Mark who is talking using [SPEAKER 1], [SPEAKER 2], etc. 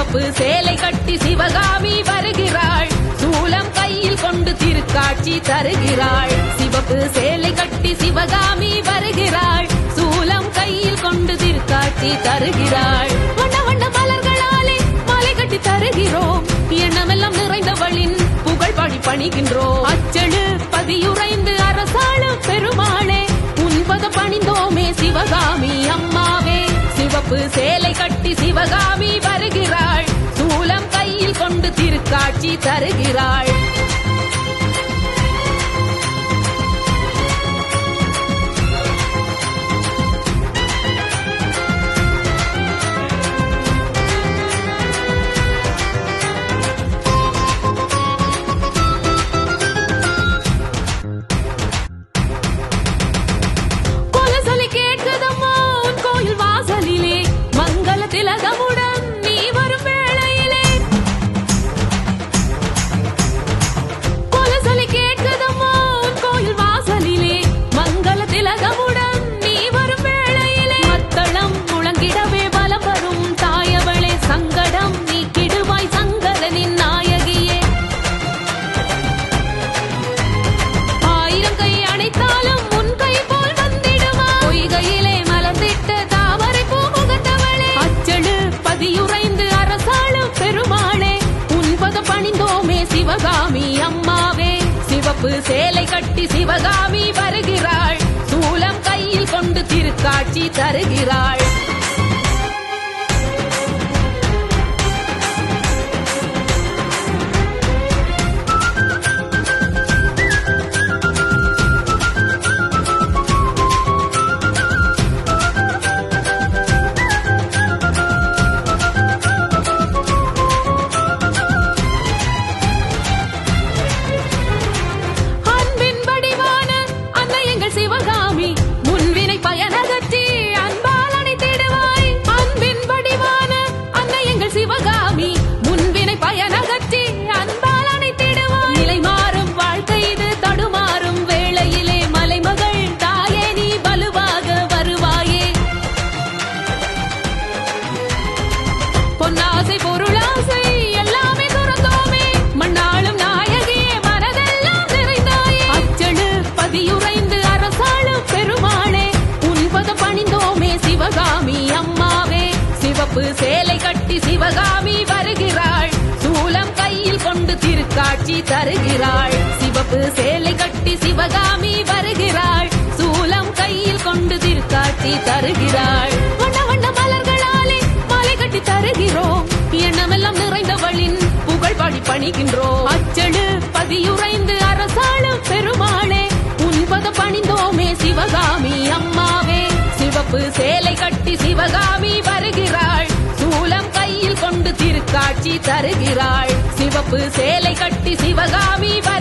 [SPEAKER 1] சிவப்பு சேலை கட்டி சிவகாமி வருகிறாள். சூலம் கையில் கொண்டு திருக்காட்சி தருகிறாள். சிவப்பு சேலை கட்டி சிவகாமி வருகிறாள். சூலம் கையில் கொண்டு திருக்காட்சி தருகிறாள். வண்ண வண்ண மலர்களாலே மாலை கட்டி தருகிறோம். எண்ணமெல்லாம் நிறைந்தவளின் புகழ் பாடி பணிகின்றோம். அச்சழு பதியுரைந்து அரசாளும் பெருமாளே உன்பத பணிந்தோமே சிவகாமி அம்மாவே. சிவப்பு சேலை கட்டி சிவகாமி காட்சி தருகிறாள். சிவகாமி அம்மாவே சிவப்பு சேலை கட்டி சிவகாமி வருகிறாள். சூலம் கையில் கொண்டு திருக்காட்சி தருகிறாள். பொன்னாசை பொருளாசை எல்லாமே துறந்தோமே. மண்ணாளும் நாயகியே மனதெல்லாம் நிறைந்தாயே. அச்சழு பதியுறைந்து அரசாளும் பெருமாளே உன்பத பணிந்தோமே சிவகாமி அம்மாவே. சிவப்பு சேலை கட்டி சிவகாமி வருகிறாள். சூலம் கையில் கொண்டு திருக்காட்சி தருகிறாள். சிவப்பு சேலை கட்டி சிவகாமி வருகிறாள். சூலம் கையில் கொண்டு திருக்காட்சி தருகிறாள். அச்சழு பதியுறைந்து அரசாளும் பெருமாளே. உன்பத பணிந்தோமே சிவகாமி அம்மாவே. சிவப்பு சேலை கட்டி சிவகாமி வருகிறாள். சூலம் கையில் கொண்டு திருக்காட்சி தருகிறாள். சிவப்பு சேலை கட்டி சிவகாமி வருகிறாள்